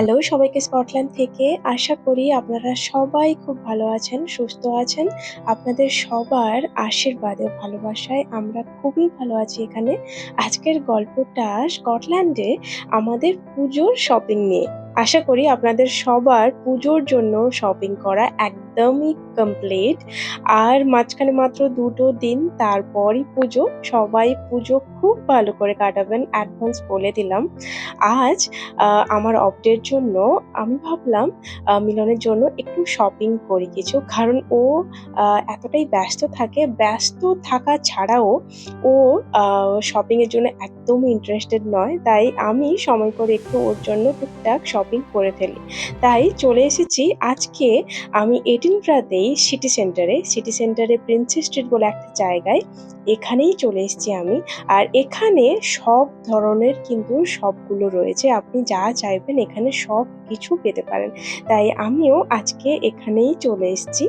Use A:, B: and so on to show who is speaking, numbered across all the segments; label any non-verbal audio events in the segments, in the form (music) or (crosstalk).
A: Hello সবাইকে Scotland থেকে আশা করি আপনারা সবাই খুব ভালো আছেন, সুস্থ আছেন। আপনাদের সবার আশীর্বাদে, ভালোবাসায় আমরা খুবই ভালো আছি এখানে। আজকের গল্পটা স্কটল্যান্ডে আমাদের পুজোর শপিং নিয়ে। আশা করি আপনাদের সবার পুজোর জন্য শপিং করা একদমই কমপ্লিট আর মাঝখানে মাত্র দুটো দিন, তারপরই পুজো। সবাই পুজো খুব ভালো করে কাটাবেন অ্যাডভান্স বলে দিলাম। আজ আমার অপডের জন্য আমি ভাবলাম মিলনের জন্য একটু শপিং করি কিছু। কারণ ও এতটাই ব্যস্ত থাকে। ব্যস্ত থাকা ছাড়াও ও শপিংয়ের জন্য একদমই ইন্টারেস্টেড নয়। তাই আমি সময় করে একটু ওর জন্য টুকটাক শপিং করে ফেলি। তাই চলে এসেছি আজকে আমি এটিনপ্রাতেই সিটি সেন্টারে সিটি সেন্টারে প্রিন্সেস স্ট্রিট বলে একটা জায়গায় এখানেই চলে এসেছি আমি। আর এখানে সব ধরনের কিন্তু সবগুলো রয়েছে। আপনি যা চাইবেন এখানে সব কিছু পেতে পারেন। তাই আমিও আজকে এখানেই চলে এসেছি।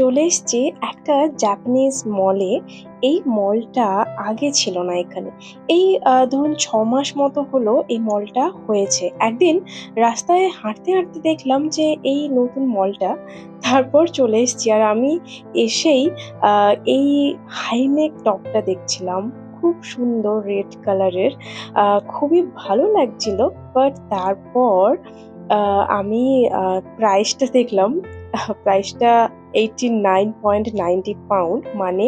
A: চলে এসেছি একটা জাপানিজ মলে এই মলটা আগে ছিল না এখানে। এই ধরুন ছ মাস মতো হলো এই মলটা হয়েছে। একদিন রাস্তায় হাঁটতে হাঁটতে দেখলাম যে এই নতুন মলটা তারপর চলে এসেছি। আর আমি এসেই এই হাইনেক টপটা দেখছিলাম। খুব সুন্দর রেড কালারের খুবই ভালো লাগছিল। বাট তারপর আমি প্রাইসটা দেখলাম প্রাইসটা eighty nine point ninety pound মানে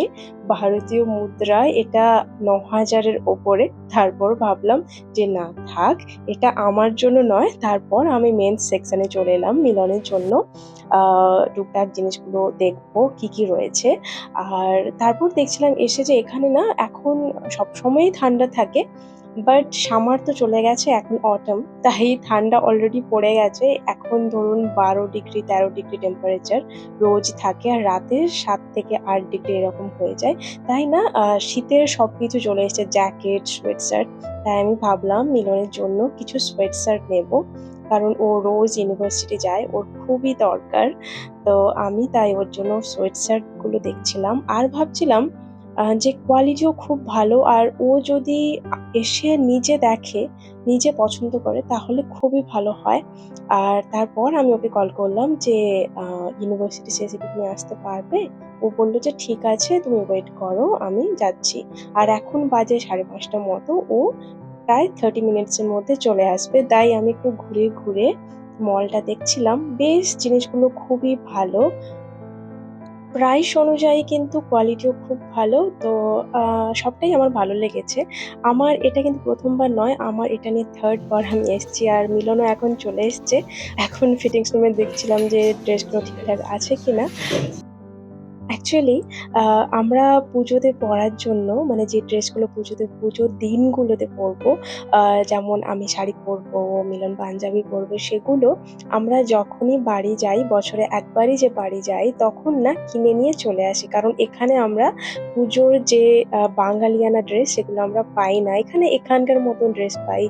A: ভারতীয় মুদ্রায় এটা ন হাজারের ওপরে। তারপর ভাবলাম যে না, থাক, এটা আমার জন্য নয়, তারপর আমি মেন সেকশানে চলে এলাম মিলনের জন্য। টুকটাক জিনিসগুলো দেখব, কি কি রয়েছে। আর তারপর দেখছিলাম এসে যে এখানে না এখন সবসময়ই ঠান্ডা থাকে। বাট সামার তো চলে গেছে এখন অটম তাই ঠান্ডা অলরেডি পড়ে গেছে। এখন ধরুন বারো ডিগ্রি তেরো ডিগ্রি টেম্পারেচার রোজ থাকে আর রাতে সাত থেকে আট ডিগ্রি এরকম হয়ে যায়। তাই না? শীতের সব কিছু চলে এসেছে জ্যাকেট সোয়েট শার্ট তাই আমি ভাবলাম মিলনের জন্য কিছু সোয়েট শার্ট নেব। কারণ ও রোজ ইউনিভার্সিটি যায়, ওর খুবই দরকার। তো আমি তাই ওর জন্য সোয়েট শার্ট দেখছিলাম। আর ভাবছিলাম যে কোয়ালিটিও খুব ভালো আর ও যদি এসে নিজে দেখে, নিজে পছন্দ করে, তাহলে খুবই ভালো হয়। আর তারপর আমি ওকে কল করলাম যে ইউনিভার্সিটি শেষে কি তুমি আসতে পারবে? ও বলল যে, ঠিক আছে, তুমি ওয়েট করো, আমি যাচ্ছি। আর এখন বাজে সাড়ে পাঁচটা মতো, ও প্রায় থার্টি মিনিটসের মধ্যে চলে আসবে। তাই আমি একটু ঘুরে ঘুরে মলটা দেখছিলাম। বেশ, জিনিসগুলো খুবই ভালো। প্রাইস অনুযায়ী কিন্তু কোয়ালিটিও খুব ভালো। তো সবটাই আমার ভালো লেগেছে। আমার এটা কিন্তু প্রথমবার নয়, আমার এটা নিয়ে থার্ড বার আমি এসেছি আর মিলনও এখন চলে এসছে। এখন ফিটিংস রুমে দেখছিলাম যে ড্রেসগুলো ঠিকঠাক আছে কিনা। অ্যাকচুয়ালি আমরা পুজোতে পরার জন্য মানে যে ড্রেসগুলো পুজোতে, পুজোর দিনগুলোতে পরবো যেমন আমি শাড়ি পরবো, মিলন পাঞ্জাবি পরবো, সেগুলো আমরা যখনই বাড়ি যাই, বছরে একবারই যে বাড়ি যাই, তখন না কিনে নিয়ে চলে আসি। কারণ এখানে আমরা পুজোর যে বাঙালিয়ানা ড্রেস, সেগুলো আমরা পাই না। এখানে এখানকার মতন ড্রেস পাই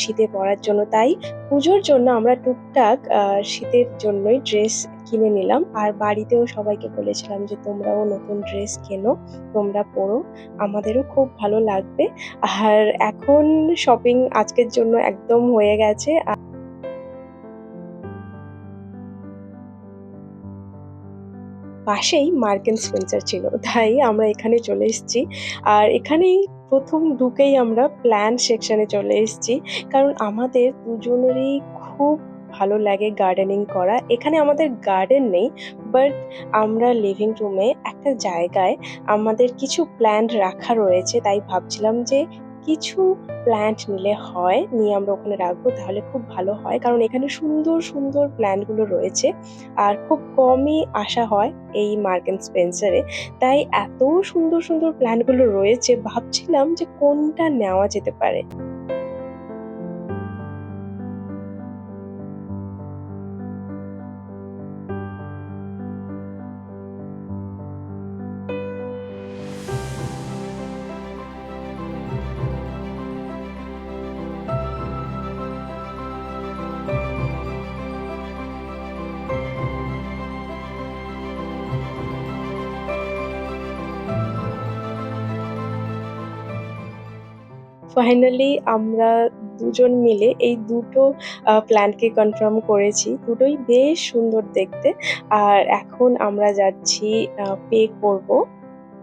A: শীতে পরার জন্য। তাই পুজোর জন্য আমরা টুকটাক শীতের জন্যই ড্রেস কিনে নিলাম। আর বাড়িতেও সবাইকে বলেছিলাম যে, তোমরাও নতুন ড্রেস কেনো, তোমরা পরো। আমাদেরও খুব ভালো লাগবে। আর এখন শপিং আজকের জন্য একদম হয়ে গেছে। আ- পাশেই মার্কেন স্পেন্সার ছিল, তাই আমরা এখানে চলে এসেছি। আর এখানেই প্রথম ঢুকেই আমরা প্ল্যান সেকশনে চলে এসেছি। কারণ আমাদের দুজনেরই খুব ভালো লাগে গার্ডেনিং করা। এখানে আমাদের গার্ডেন নেই বাট আমরা লিভিং রুমে একটা জায়গায় আমাদের কিছু প্ল্যান্ট রাখা রয়েছে। তাই ভাবছিলাম যে কিছু প্ল্যান্ট নিলে হয়, নিয়ে আমরা ওখানে রাখব, তাহলে খুব ভালো হয়। কারণ এখানে সুন্দর সুন্দর প্ল্যান্টগুলো রয়েছে, আর খুব কমই আসা হয় এই মার্কেন স্পেন্সারে তাই এত সুন্দর সুন্দর প্ল্যান্টগুলো রয়েছে, ভাবছিলাম যে কোনটা নেওয়া যেতে পারে। ফাইনালি আমরা দুজন মিলে এই দুটো আ প্ল্যান্টকে কনফার্ম করেছি। দুটোই বেশ সুন্দর দেখতে। আর এখন আমরা যাচ্ছি পে করব।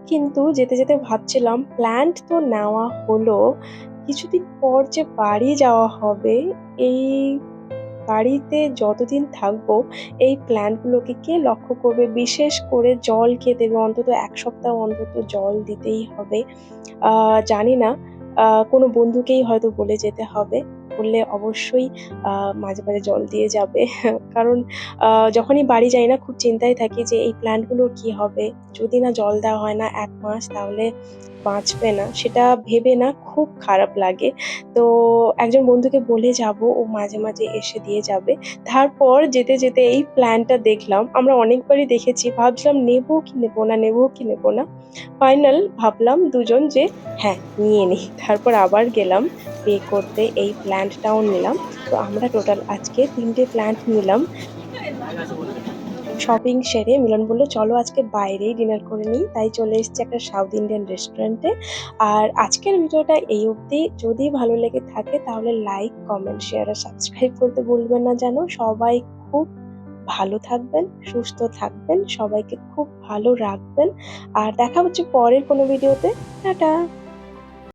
A: কিন্তু যেতে, যেতে ভাবছিলাম প্ল্যান্ট তো নেওয়া হলো। কিছুদিন পর যে বাড়ি যাওয়া হবে, এই বাড়িতে যতদিন থাকব এই প্ল্যান্টগুলোকে কে লক্ষ্য করবে? বিশেষ করে জল কে দেবে? অন্তত এক সপ্তাহ অন্তত জল দিতেই হবে। জানি না কোনো বন্ধুকেই হয়তো বলে যেতে হবে। বললে অবশ্যই মাঝে, মাঝে জল দিয়ে যাবে। (laughs) কারণ যখনই বাড়ি যাই না খুব চিন্তায় থাকি যে এই প্ল্যান্টগুলোর কি হবে? যদি না জল দেওয়া হয় না ১ মাস তাহলে বাঁচবে না। সেটা ভেবে না খুব খারাপ লাগে। তো একজন বন্ধুকে বলে যাব, ও মাঝে, মাঝে এসে দিয়ে যাবে। তারপর যেতে, যেতে এই প্ল্যানটা দেখলাম। আমরা অনেকবারই দেখেছি। ভাবছিলাম নেব কি নেব না, নেব কি নেব না। ফাইনাল ভাবলাম দুজন যে হ্যাঁ, নিয়ে নিই। তারপর আবার গেলাম পে করতে। এই প্ল্যান্টটাও নিলাম। তো আমরা টোটাল আজকে তিনটে প্ল্যান্ট নিলাম। শপিং সেরে মিলন বলল, "চলো আজকে বাইরেই ডিনার করে নিই।" তাই চলে এসেছি একটা সাউথ ইন্ডিয়ান রেস্টুরেন্টে। আর আজকের ভিডিওটা এই অবধি। যদি ভালো লেগে থাকে তাহলে লাইক, কমেন্ট, শেয়ার আর সাবস্ক্রাইব করতে ভুলবেন না যেন। সবাই খুব ভালো থাকবেন, সুস্থ থাকবেন, সবাইকে খুব ভালো রাখবেন। আর দেখা হচ্ছে পরের কোনো ভিডিওতে। টাটা।